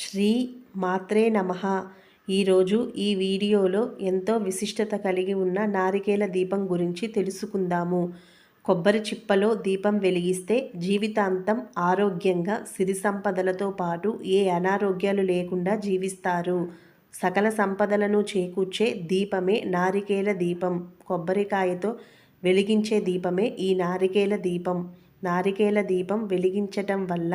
శ్రీ మాత్రే నమ. ఈరోజు ఈ వీడియోలో ఎంతో విశిష్టత కలిగి ఉన్న నారికేల దీపం గురించి తెలుసుకుందాము. కొబ్బరి చిప్పలో దీపం వెలిగిస్తే జీవితాంతం ఆరోగ్యంగా సిరి సంపదలతో పాటు ఏ అనారోగ్యాలు లేకుండా జీవిస్తారు. సకల సంపదలను చేకూర్చే దీపమే నారికేల దీపం. కొబ్బరికాయతో వెలిగించే దీపమే ఈ నారికేల దీపం. నారికేల దీపం వెలిగించటం వల్ల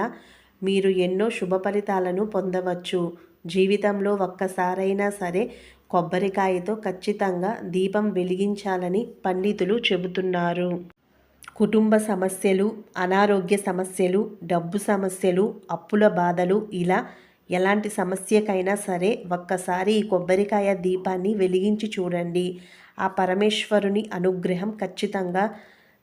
మీరు ఎన్నో శుభ ఫలితాలను పొందవచ్చు. జీవితంలో ఒక్కసారైనా సరే కొబ్బరికాయతో ఖచ్చితంగా దీపం వెలిగించాలని పండితులు చెబుతున్నారు. కుటుంబ సమస్యలు అనారోగ్య సమస్యలు డబ్బు సమస్యలు అప్పుల బాధలు ఇలా ఎలాంటి సమస్యకైనా సరే ఒక్కసారి ఈ కొబ్బరికాయ దీపాన్ని వెలిగించి చూడండి. ఆ పరమేశ్వరుని అనుగ్రహం ఖచ్చితంగా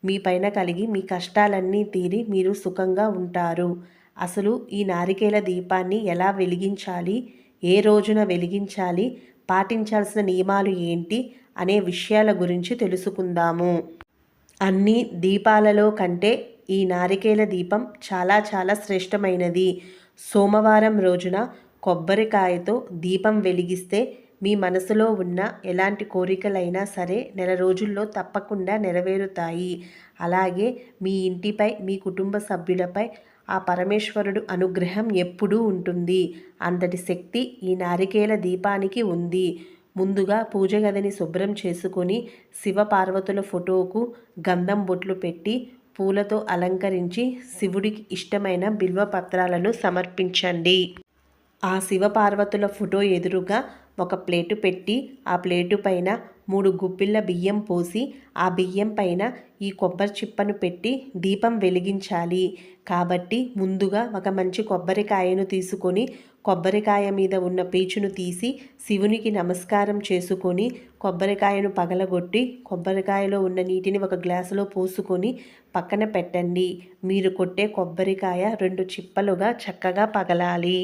మీ పైన కలిగి మీ కష్టాలన్నీ తీరి మీరు సుఖంగా ఉంటారు. అసలు ఈ నారికేల దీపాన్ని ఎలా వెలిగించాలి? ఏ రోజున వెలిగించాలి? పాటించాల్సిన నియమాలు ఏంటి? అనే విషయాల గురించి తెలుసుకుందాము. అన్ని దీపాలలో కంటే ఈ నారికేల దీపం చాలా చాలా శ్రేష్టమైనది. సోమవారం రోజున కొబ్బరికాయతో దీపం వెలిగిస్తే మీ మనసులో ఉన్న ఎలాంటి కోరికలైనా సరే నెల రోజుల్లో తప్పకుండా నెరవేరుతాయి. అలాగే మీ ఇంటిపై మీ కుటుంబ సభ్యులపై ఆ పరమేశ్వరుడు అనుగ్రహం ఎప్పుడూ ఉంటుంది. అంతటి శక్తి ఈ నారికేల దీపానికి ఉంది. ముందుగా పూజ గదిని శుభ్రం చేసుకొని శివపార్వతుల ఫోటోకు గంధం బొట్లు పెట్టి పూలతో అలంకరించి శివుడికి ఇష్టమైన బిల్వ పత్రాలను సమర్పించండి. ఆ శివపార్వతుల ఫోటో ఎదురుగా ఒక ప్లేటు పెట్టి ఆ ప్లేటు పైన మూడు గుప్పిళ్ళ బియ్యం పోసి ఆ బియ్యం పైన ఈ కొబ్బరి చిప్పను పెట్టి దీపం వెలిగించాలి. కాబట్టి ముందుగా ఒక మంచి కొబ్బరికాయను తీసుకొని కొబ్బరికాయ మీద ఉన్న పీచును తీసి శివునికి నమస్కారం చేసుకొని కొబ్బరికాయను పగలగొట్టి కొబ్బరికాయలో ఉన్న నీటిని ఒక గ్లాసులో పోసుకొని పక్కన పెట్టండి. మీరు కొట్టే కొబ్బరికాయ రెండు చిప్పలుగా చక్కగా పగలాలి.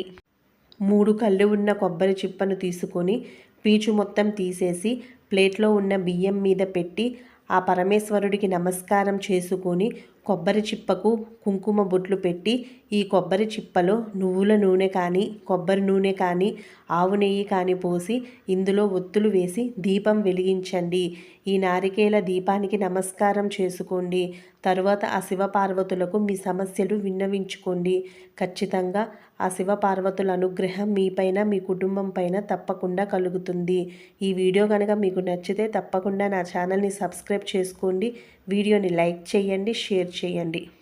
మూడు కళ్ళు ఉన్న కొబ్బరి చిప్పను తీసుకొని పీచు మొత్తం తీసేసి ప్లేట్లో ఉన్న బియ్యం మీద పెట్టి ఆ పరమేశ్వరుడికి నమస్కారం చేసుకొని కొబ్బరి చిప్పకు కుంకుమ బొట్లు పెట్టి ఈ కొబ్బరి చిప్పలో నువ్వుల నూనె కానీ కొబ్బరి నూనె కానీ ఆవు నెయ్యి కానీ పోసి ఇందులో ఒత్తులు వేసి దీపం వెలిగించండి. ఈ నారికేల దీపానికి నమస్కారం చేసుకోండి. తరువాత ఆ శివపార్వతులకు మీ సమస్యలు విన్నవించుకోండి. ఖచ్చితంగా ఆ శివపార్వతుల అనుగ్రహం మీపైన మీ కుటుంబం పైన తప్పకుండా కలుగుతుంది. ఈ వీడియో కనుక మీకు నచ్చితే తప్పకుండా నా ఛానల్ని సబ్స్క్రైబ్ చేసుకోండి. వీడియోని లైక్ చేయండి షేర్ చేయండి.